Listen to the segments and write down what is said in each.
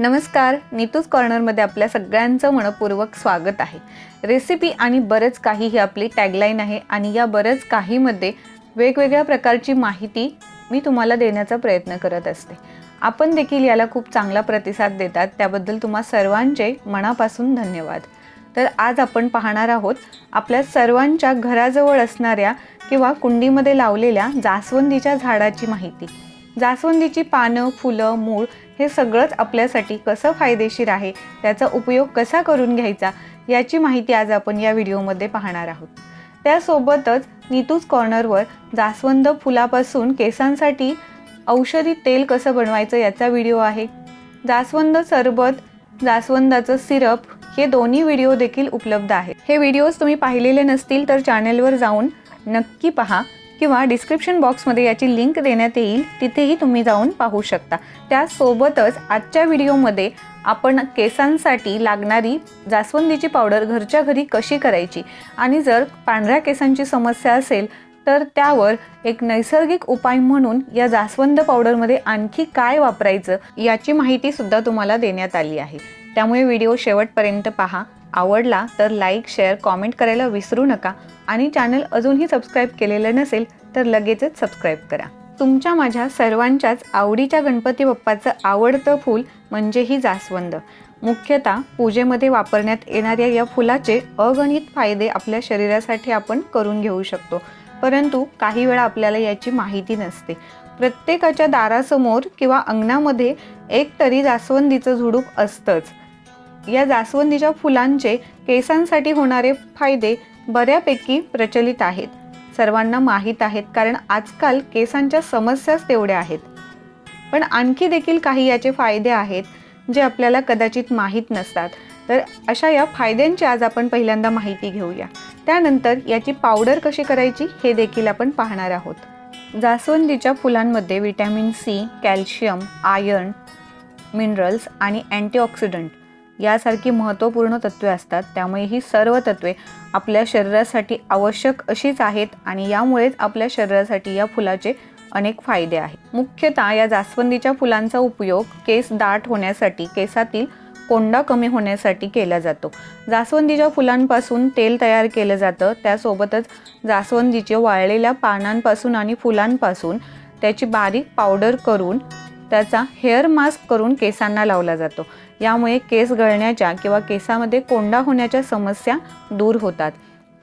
नमस्कार नीतूज कॉर्नरमध्ये आपल्या सगळ्यांचं मनपूर्वक स्वागत आहे. रेसिपी आणि बरंच काही ही आपली टॅगलाईन आहे आणि या बरंच काहीमध्ये वेगवेगळ्या प्रकारची माहिती मी तुम्हाला देण्याचा प्रयत्न करत असते. आपण देखील याला खूप चांगला प्रतिसाद देतात त्याबद्दल तुम्हा सर्वांचे मनापासून धन्यवाद. तर आज आपण पाहणार आहोत आपल्या सर्वांच्या घराजवळ असणाऱ्या किंवा कुंडीमध्ये लावलेल्या जास्वंदीच्या झाडाची माहिती. जास्वंदीची पानं फुलं मूळ हे सगळंच आपल्यासाठी कसं फायदेशीर आहे त्याचा उपयोग कसा करून घ्यायचा याची माहिती आज आपण या व्हिडिओमध्ये पाहणार आहोत. त्यासोबतच नीतूज कॉर्नरवर जास्वंद फुलापासून केसांसाठी औषधी तेल कसं बनवायचं याचा व्हिडिओ आहे. जास्वंद सरबत जास्वंदाचं सिरप हे दोन्ही व्हिडिओ देखील उपलब्ध आहेत. हे व्हिडिओज तुम्ही पाहिलेले नसतील तर चॅनेलवर जाऊन नक्की पहा. किंवा डिस्क्रिप्शन बॉक्समध्ये याची लिंक देण्यात येईल तिथेही तुम्ही जाऊन पाहू शकता. त्यासोबतच आजच्या व्हिडिओमध्ये आपण केसांसाठी लागणारी जास्वंदीची पावडर घरच्या घरी कशी करायची? आणि जर पांढऱ्या केसांची समस्या असेल तर त्यावर एक नैसर्गिक उपाय म्हणून या जास्वंद पावडरमध्ये आणखी काय वापरायचं याची माहिती सुद्धा तुम्हाला देण्यात आली आहे. त्यामुळे व्हिडिओ शेवटपर्यंत पहा. आवडला तर लाईक शेअर कॉमेंट करायला विसरू नका. आणि चॅनल अजूनही सबस्क्राईब केलेलं नसेल तर लगेचच सबस्क्राईब करा. तुमच्या माझ्या सर्वांच्याच आवडीच्या गणपती बाप्पाचं आवडतं फूल म्हणजे ही जास्वंद. मुख्यतः पूजेमध्ये वापरण्यात येणाऱ्या या फुलाचे अगणित फायदे आपल्या शरीरासाठी आपण करून घेऊ शकतो. परंतु काही वेळा आपल्याला याची माहिती नसते. प्रत्येकाच्या दारासमोर किंवा अंगणामध्ये एक तरी जास्वंदीचं झुडूप असतंच. या जास्वंदीच्या फुलांचे केसांसाठी होणारे फायदे बऱ्यापैकी प्रचलित आहेत. सर्वांना माहीत आहेत कारण आजकाल केसांच्या समस्याच तेवढ्या आहेत. पण आणखी देखील काही याचे फायदे आहेत जे आपल्याला कदाचित माहीत नसतात. तर अशा या फायद्यांची आज आपण पहिल्यांदा माहिती घेऊया. त्यानंतर याची पावडर कशी करायची हे देखील आपण पाहणार आहोत. जास्वंदीच्या फुलांमध्ये vitamin C calcium iron minerals आणि अँटीऑक्सिडंट यासारखी महत्त्वपूर्ण तत्वे असतात. त्यामुळे ही सर्व तत्वे आपल्या शरीरासाठी आवश्यक अशीच आहेत आणि यामुळेच आपल्या शरीरासाठी या फुलाचे अनेक फायदे आहेत. मुख्यतः या जास्वंदीच्या फुलांचा उपयोग केस दाट होण्यासाठी केसातील कोंडा कमी होण्यासाठी केला जातो. जास्वंदीच्या फुलांपासून तेल तयार केलं जातं. त्यासोबतच जास्वंदीचे वाळलेल्या पानांपासून आणि फुलांपासून त्याची बारीक पावडर करून त्याचा हेअर मास्क करून केसांना लावला जातो. यामुळे केस गळण्याच्या किंवा केसामध्ये कोंडा होण्याच्या समस्या दूर होतात.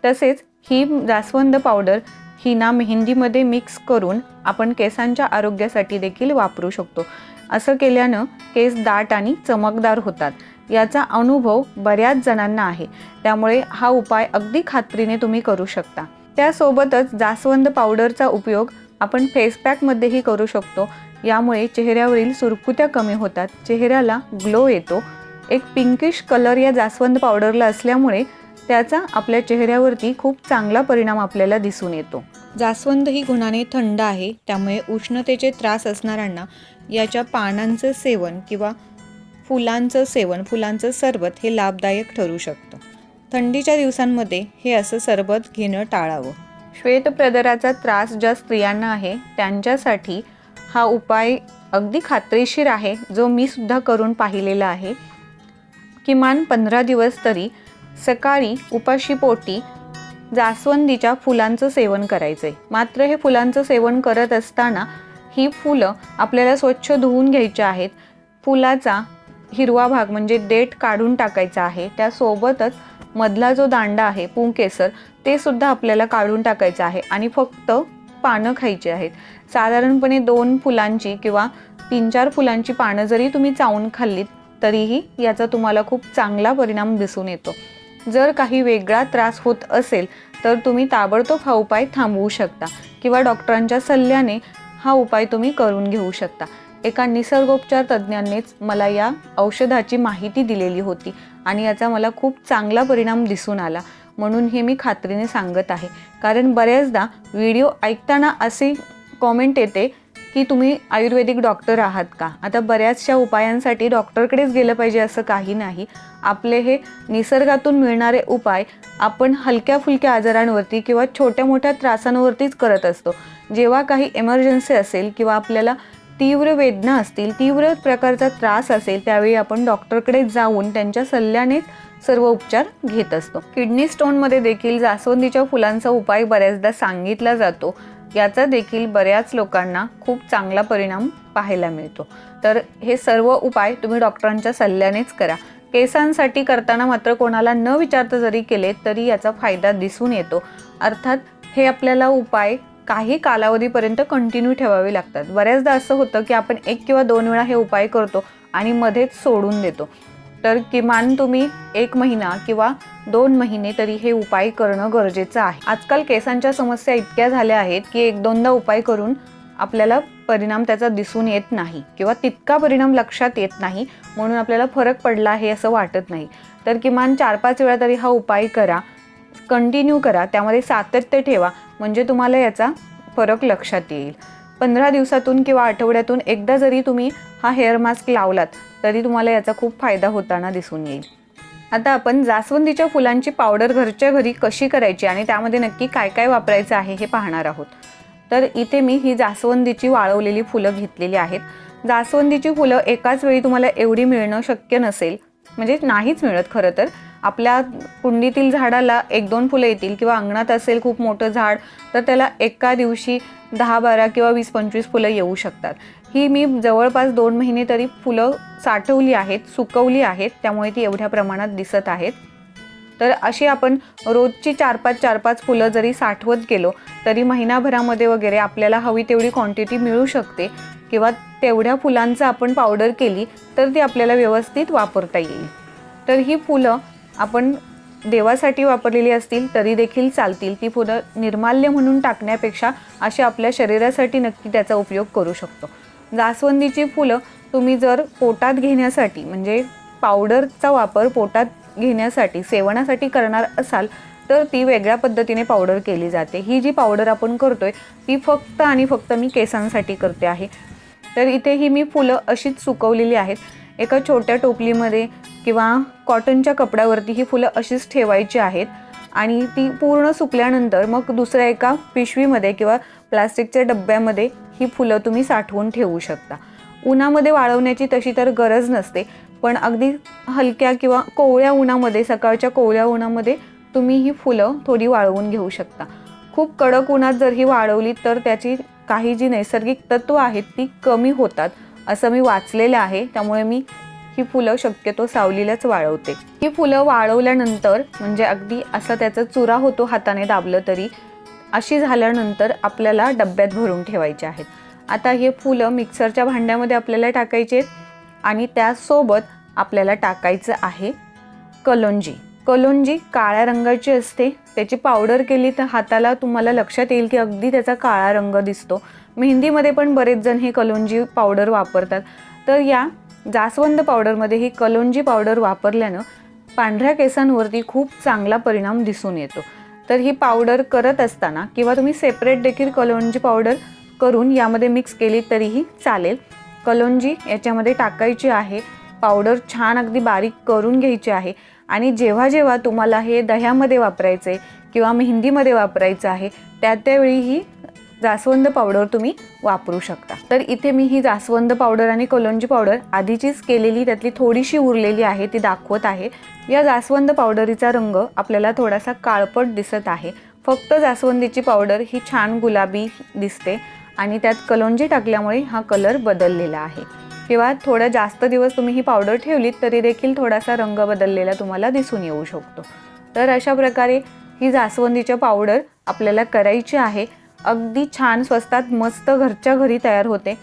तसेच ही जास्वंद पावडर हिना मेहंदीमध्ये मिक्स करून आपण केसांच्या आरोग्यासाठी देखील वापरू शकतो. असं केल्यानं केस दाट आणि चमकदार होतात. याचा अनुभव बऱ्याच जणांना आहे. त्यामुळे हा उपाय अगदी खात्रीने तुम्ही करू शकता. त्यासोबतच जास्वंद पावडरचा उपयोग आपण फेसपॅकमध्येही करू शकतो. यामुळे चेहऱ्यावरील सुरकुत्या कमी होतात. चेहऱ्याला ग्लो येतो. एक पिंकिश कलर या जास्वंद पावडरला असल्यामुळे त्याचा आपल्या चेहऱ्यावरती खूप चांगला परिणाम आपल्याला दिसून येतो. जास्वंद ही गुणाने थंड आहे. त्यामुळे उष्णतेचे त्रास असणाऱ्यांना याच्या पानांचं सेवन किंवा फुलांचं सेवन फुलांचं सरबत हे लाभदायक ठरू शकतं. थंडीच्या दिवसांमध्ये हे असं सरबत घेणं टाळावं. श्वेतप्रदराचा त्रास ज्या स्त्रियांना आहे त्यांच्यासाठी हा उपाय अगदी खात्रीशीर आहे जो मी सुद्धा करून पाहिलेला आहे. किमान पंधरा दिवस तरी सकाळी उपाशी पोटी जास्वंदीच्या फुलांचं सेवन करायचं आहे मात्र हे फुलांचं सेवन करत असताना ही फुलं आपल्याला स्वच्छ धुवून घ्यायची आहेत. फुलाचा हिरवा भाग म्हणजे देठ काढून टाकायचा आहे. त्यासोबतच मधला जो दांडा आहे पुंकेसर ते सुद्धा आपल्याला काढून टाकायचं आहे. आणि फक्त पानं खायची आहेत. साधारणपणे दोन फुलांची किंवा तीन चार फुलांची पानं जरी तुम्ही चावून खाल्लीत तरीही याचा तुम्हाला खूप चांगला परिणाम दिसून येतो. जर काही वेगळा त्रास होत असेल तर तुम्ही ताबडतोब हा उपाय थांबवू शकता किंवा डॉक्टरांच्या सल्ल्याने हा उपाय तुम्ही करून घेऊ शकता. एका निसर्गोपचार तज्ज्ञांनीच मला या औषधाची माहिती दिलेली होती आणि याचा मला खूप चांगला परिणाम दिसून आला. म्हणून हे मी खात्रीने सांगत आहे. कारण बऱ्याचदा व्हिडिओ ऐकताना असे कॉमेंट येते की तुम्ही आयुर्वेदिक डॉक्टर आहात का? आता बऱ्याचशा उपायांसाठी डॉक्टरकडेच गेलं पाहिजे असं काही नाही. आपले हे निसर्गातून मिळणारे उपाय आपण हलक्या फुलक्या आजारांवरती किंवा छोट्या मोठ्या त्रासांवरतीच करत असतो. जेव्हा काही एमर्जन्सी असेल किंवा आपल्याला तीव्र वेदना असतील तीव्र प्रकारचा त्रास असेल त्यावेळी आपण डॉक्टरकडे जाऊन त्यांच्या सल्ल्यानेच सर्व उपचार घेत असतो. किडनी स्टोनमध्ये देखील जास्वंदीच्या फुलांचा उपाय बऱ्याचदा सांगितला जातो. याचा देखील बऱ्याच लोकांना खूप चांगला परिणाम पाहायला मिळतो. तर हे सर्व उपाय तुम्ही डॉक्टरांच्या सल्ल्यानेच करा. केसांसाठी करताना मात्र कोणाला न विचारता जरी केले तरी याचा फायदा दिसून येतो. अर्थात हे आपल्याला उपाय काही कालावधीपर्यंत कंटिन्यू ठेवावे लागतात. बऱ्याचदा असं होतं की आपण एक किंवा दोन वेळा हे उपाय करतो आणि मध्येच सोडून देतो. तर किमान तुम्ही एक महिना किंवा दोन महिने तरी हे उपाय करणं गरजेचं आहे. आजकाल केसांच्या समस्या इतक्या झाल्या आहेत की एक दोनदा उपाय करून आपल्याला परिणाम त्याचा दिसून येत नाही किंवा तितका परिणाम लक्षात येत नाही म्हणून आपल्याला फरक पडला आहे असं वाटत नाही. तर किमान चार पाच वेळा तरी हा उपाय करा. कंटिन्यू करा. त्यामध्ये सातत्य ठेवा. म्हणजे तुम्हाला याचा फरक लक्षात येईल. पंधरा दिवसातून किंवा आठवड्यातून एकदा जरी तुम्ही हा हेअर मास्क लावलात तरी तुम्हाला याचा खूप फायदा होताना दिसून येईल. आता आपण जास्वंदीच्या फुलांची पावडर घरच्या घरी कशी करायची आणि त्यामध्ये नक्की काय काय वापरायचं आहे हे पाहणार आहोत. तर इथे मी ही जास्वंदीची वाळवलेली फुलं घेतलेली आहेत. जास्वंदीची फुलं एकाच वेळी तुम्हाला एवढी मिळणं शक्य नसेल म्हणजे नाहीच मिळत खरं तर. आपल्या कुंडीतील झाडाला एक दोन फुलं येतील किंवा अंगणात असेल खूप मोठं झाड तर त्याला एका दिवशी दहा बारा किंवा वीस पंचवीस फुलं येऊ शकतात. ही मी जवळपास दोन महिने तरी फुलं साठवली आहेत सुकवली आहेत त्यामुळे ती एवढ्या प्रमाणात दिसत आहेत. तर अशी आपण रोजची चार पाच चार पाच फुलं जरी साठवत गेलो तरी महिनाभरामध्ये वगैरे आपल्याला हवी तेवढी क्वांटिटी मिळू शकते किंवा तेवढ्या फुलांचं आपण पावडर केली तर ती आपल्याला व्यवस्थित वापरता येईल. तर ही फुलं आपण देवासाठी वापरलेली असतील तरी देखील चालतील. ती फुलं निर्माल्य म्हणून टाकण्यापेक्षा अशी आपल्या शरीरासाठी नक्की त्याचा उपयोग करू शकतो. जास्वंदीची फुलं तुम्ही जर पोटात घेण्यासाठी म्हणजे पावडरचा वापर पोटात घेण्यासाठी सेवनासाठी करणार असाल तर ती वेगळ्या पद्धतीने पावडर केली जाते. ही जी पावडर आपण करतोय ती फक्त आणि फक्त मी केसांसाठी करते आहे. तर इथे ही मी फुलं अशीच सुकवलेली आहेत. एका छोट्या टोपलीमध्ये किंवा कॉटनच्या कपड्यावरती ही फुलं अशीच ठेवायची आहेत. आणि ती पूर्ण सुकल्यानंतर मग दुसऱ्या एका पिशवीमध्ये किंवा प्लास्टिकच्या डब्यामध्ये ही फुलं तुम्ही साठवून ठेवू शकता. उन्हामध्ये वाळवण्याची तशी तर गरज नसते पण अगदी हलक्या किंवा कोवळ्या उन्हामध्ये सकाळच्या कोवळ्या उन्हामध्ये तुम्ही ही फुलं थोडी वाळवून घेऊ शकता. खूप कडक उन्हात जर ही वाळवली तर त्याची काही जी नैसर्गिक तत्त्व आहेत ती कमी होतात. असं मी वाचलेलं आहे त्यामुळे मी ही फुलं शक्यतो सावलीलाच वाळवते. ही फुलं वाळवल्यानंतर म्हणजे अगदी असा त्याचा चुरा होतो हाताने दाबलं तरी अशी झाल्यानंतर आपल्याला डब्यात भरून ठेवायचे आहेत. आता हे फुलं मिक्सरच्या भांड्यामध्ये आपल्याला टाकायचे आणि त्यासोबत आपल्याला टाकायचं आहे कलोंजी. कलोंजी काळ्या रंगाची असते त्याची पावडर केली तर हाताला तुम्हाला लक्षात येईल की अगदी त्याचा काळा रंग दिसतो. मेहंदीमध्ये पण बरेच जण हे कलोंजी पावडर वापरतात. तर या जास्वंद पावडरमध्ये ही कलोंजी पावडर वापरल्यानं पांढऱ्या केसांवरती खूप चांगला परिणाम दिसून येतो. तर ही पावडर करत असताना किंवा तुम्ही सेपरेट देखील कलोंजी पावडर करून यामध्ये मिक्स केली तरीही चालेल. कलोंजी याच्यामध्ये टाकायची आहे. पावडर छान अगदी बारीक करून घ्यायची आहे. आणि जेव्हा जेव्हा तुम्हाला हे दह्यामध्ये वापरायचं आहे किंवा मेहंदीमध्ये वापरायचं आहे त्या त्यावेळी ही जास्वंद पावडर तुम्ही वापरू शकता. तर इथे मी ही जास्वंद पावडर आणि कलोंजी पावडर आधीचीच केलेली त्यातली थोडीशी उरलेली आहे ती दाखवत आहे. या जास्वंद पावडरीचा रंग आपल्याला थोडासा काळपट दिसत आहे. फक्त जास्वंदीची पावडर ही छान गुलाबी दिसते आणि त्यात कलोंजी टाकल्यामुळे हा कलर बदललेला आहे. किंवा थोडा जास्त दिवस तुम्ही ही पावडर ठेवलीत तरी देखील थोडासा रंग बदललेला तुम्हाला दिसून येऊ शकतो. तर अशा प्रकारे ही जास्वंदीच्या पावडर आपल्याला करायची आहे. अगदी छान स्वस्तात मस्त घरच्या घरी तयार होते.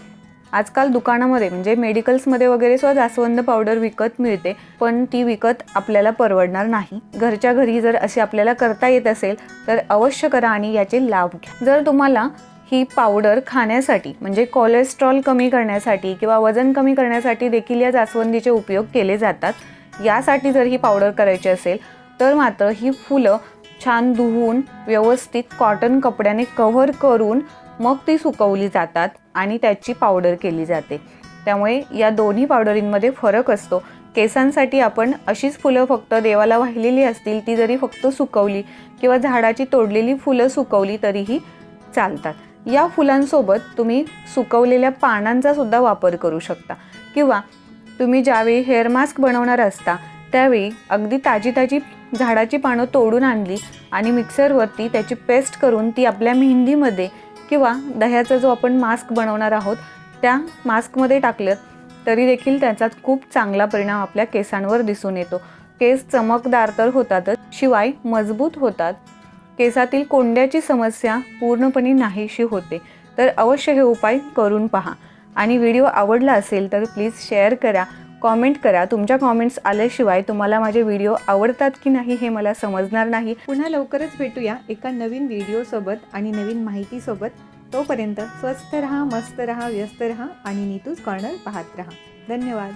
आजकाल दुकानामध्ये म्हणजे मेडिकल्समध्ये वगैरे सुद्धा जास्वंद पावडर विकत मिळते पण ती विकत आपल्याला परवडणार नाही. घरच्या घरी जर असे आपल्याला करता येत असेल तर अवश्य करा आणि याचे लाभ घ्या. जर तुम्हाला ही पावडर खाण्यासाठी म्हणजे कोलेस्ट्रॉल कमी करण्यासाठी किंवा वजन कमी करण्यासाठी देखील या जास्वंदीचे उपयोग केले जातात यासाठी जर ही पावडर करायची असेल तर मात्र ही फुलं छान धुवून व्यवस्थित कॉटन कपड्याने कव्हर करून मग ती सुकवली जातात आणि त्याची पावडर केली जाते. त्यामुळे या दोन्ही पावडरींमध्ये फरक असतो. केसांसाठी आपण अशीच फुलं फक्त देवाला वाहिलेली असतील ती जरी फक्त सुकवली किंवा झाडाची तोडलेली फुलं सुकवली तरीही चालतात. या फुलांसोबत तुम्ही सुकवलेल्या पानांचा सुद्धा वापर करू शकता. किंवा तुम्ही ज्यावेळी हेअर मास्क बनवणार असता त्यावेळी अगदी ताजी ताजी झाडाची पानं तोडून आणली आणि मिक्सरवरती त्याची पेस्ट करून ती आपल्या मेहंदीमध्ये किंवा दह्याचा जो आपण मास्क बनवणार आहोत त्या मास्कमध्ये टाकलं तरी देखील त्याचा खूप चांगला परिणाम आपल्या केसांवर दिसून येतो. केस चमकदार तर होतातच शिवाय मजबूत होतात. केसातील कोंड्याची समस्या पूर्णपणे नाहीशी होते. तर अवश्य हे उपाय करून पहा. आणि व्हिडिओ आवडला असेल तर प्लीज शेअर करा. कॉमेंट करा. तुमच्या कॉमेंट्स आल्याशिवाय तुम्हाला माझे व्हिडिओ आवडतात की नाही हे मला समजणार नाही. पुन्हा लवकरच भेटूया एका नवीन व्हिडिओसोबत आणि नवीन माहितीसोबत तोपर्यंत स्वस्त रहा मस्त रहा व्यस्त रहा आणि नीतूज कॉर्नर पाहत रहा. धन्यवाद.